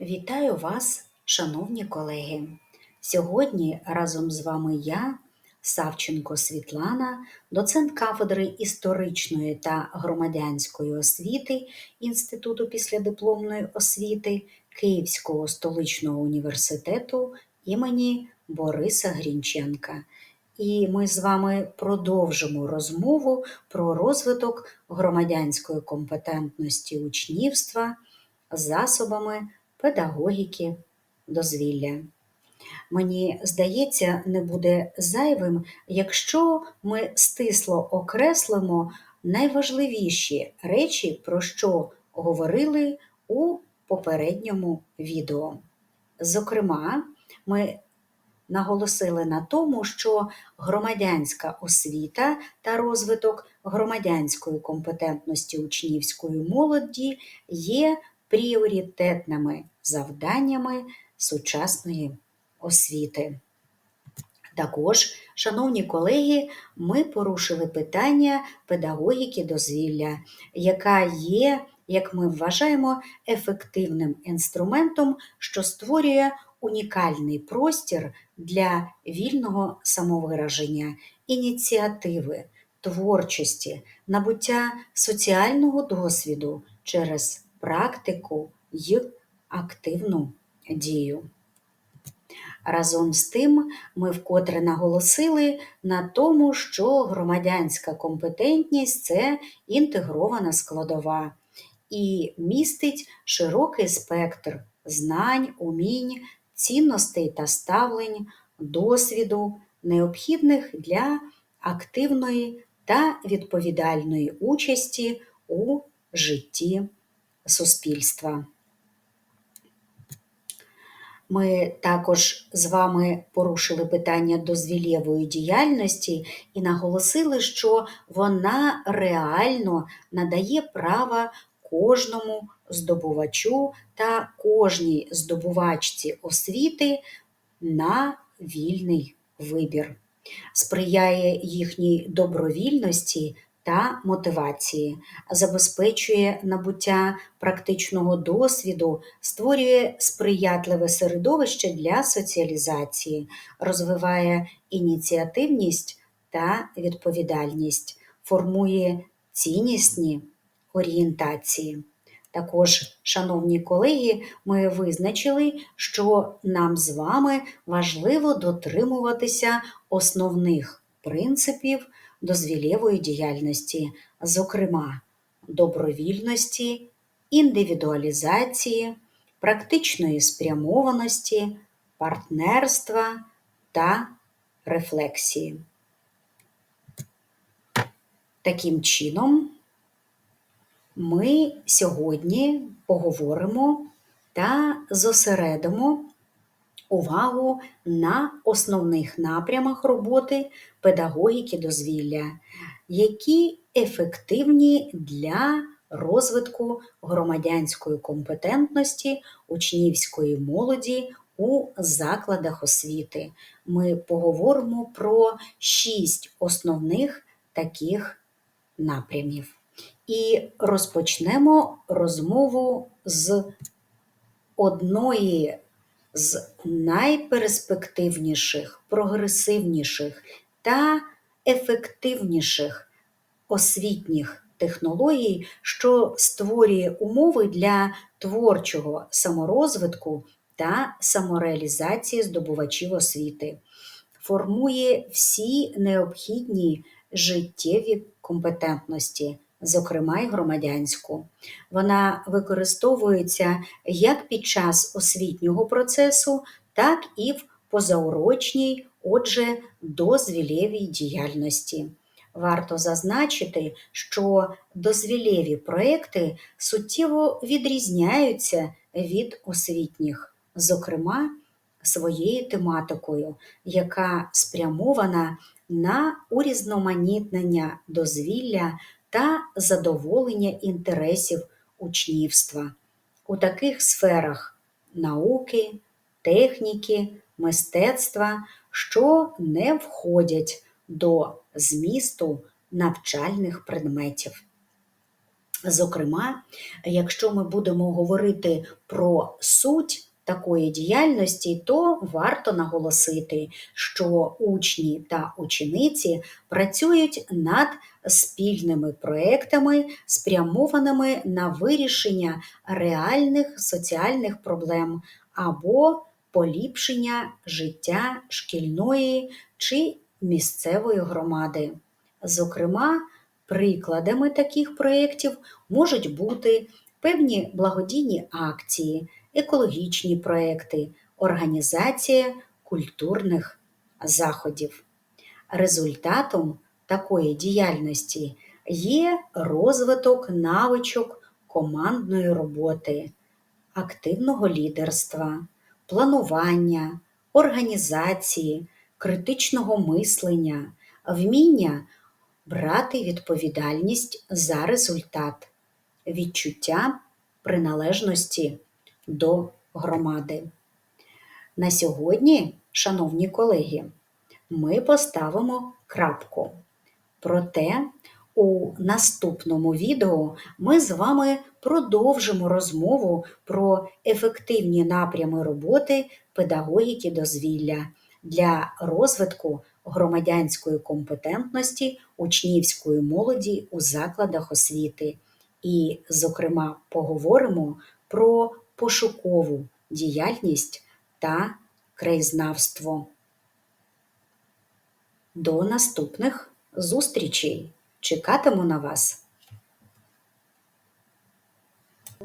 Вітаю вас, шановні колеги! Сьогодні разом з вами я, Савченко Світлана, доцент кафедри історичної та громадянської освіти Інституту післядипломної освіти Київського столичного університету імені Бориса Грінченка. І ми з вами продовжимо розмову про розвиток громадянської компетентності учнівства засобами педагогіки дозвілля. Мені здається, не буде зайвим, якщо ми стисло окреслимо найважливіші речі, про що говорили у попередньому відео. Зокрема, ми наголосили на тому, що громадянська освіта та розвиток громадянської компетентності учнівської молоді є пріоритетними завданнями сучасної освіти. Також, шановні колеги, ми порушили питання педагогіки дозвілля, яка є, як ми вважаємо, ефективним інструментом, що створює унікальний простір для вільного самовираження, ініціативи, творчості, набуття соціального досвіду через практику й активну дію. Разом з тим, ми вкотре наголосили на тому, що громадянська компетентність це інтегрована складова і містить широкий спектр знань, умінь, цінностей та ставлень, досвіду, необхідних для активної та відповідальної участі у житті суспільства. Ми також з вами порушили питання дозвілєвої діяльності і наголосили, що вона реально надає права кожному здобувачу та кожній здобувачці освіти на вільний вибір, сприяє їхній добровільності та мотивації, забезпечує набуття практичного досвіду, створює сприятливе середовище для соціалізації, розвиває ініціативність та відповідальність, формує ціннісні орієнтації. Також, шановні колеги, ми визначили, що нам з вами важливо дотримуватися основних принципів дозвілєвої діяльності, зокрема добровільності, індивідуалізації, практичної спрямованості, партнерства та рефлексії. Таким чином, ми сьогодні поговоримо та зосередимо увагу на основних напрямах роботи педагогіки дозвілля, які ефективні для розвитку громадянської компетентності учнівської молоді у закладах освіти. Ми поговоримо про шість основних таких напрямів. І розпочнемо розмову з одної з найперспективніших, прогресивніших та ефективніших освітніх технологій, що створює умови для творчого саморозвитку та самореалізації здобувачів освіти, формує всі необхідні життєві компетентності зокрема й громадянську. Вона використовується як під час освітнього процесу, так і в позаурочній, отже, дозвілєвій діяльності. Варто зазначити, що дозвілєві проекти суттєво відрізняються від освітніх, зокрема, своєю тематикою, яка спрямована на урізноманітнення дозвілля та задоволення інтересів учнівства у таких сферах науки, техніки, мистецтва, що не входять до змісту навчальних предметів. Зокрема, якщо ми будемо говорити про суть такої діяльності, то варто наголосити, що учні та учениці працюють над спільними проектами, спрямованими на вирішення реальних соціальних проблем або поліпшення життя шкільної чи місцевої громади. Зокрема, прикладами таких проєктів можуть бути певні благодійні акції, екологічні проекти, організація культурних заходів. Результатом такої діяльності є розвиток навичок командної роботи, активного лідерства, планування, організації, критичного мислення, вміння брати відповідальність за результат, відчуття приналежності до громади. На сьогодні, шановні колеги, ми поставимо крапку. Проте у наступному відео ми з вами продовжимо розмову про ефективні напрями роботи педагогіки дозвілля для розвитку громадянської компетентності учнівської молоді у закладах освіти. І, зокрема, поговоримо про пошукову діяльність та краєзнавство. До наступних зустрічей! Чекатиму на вас!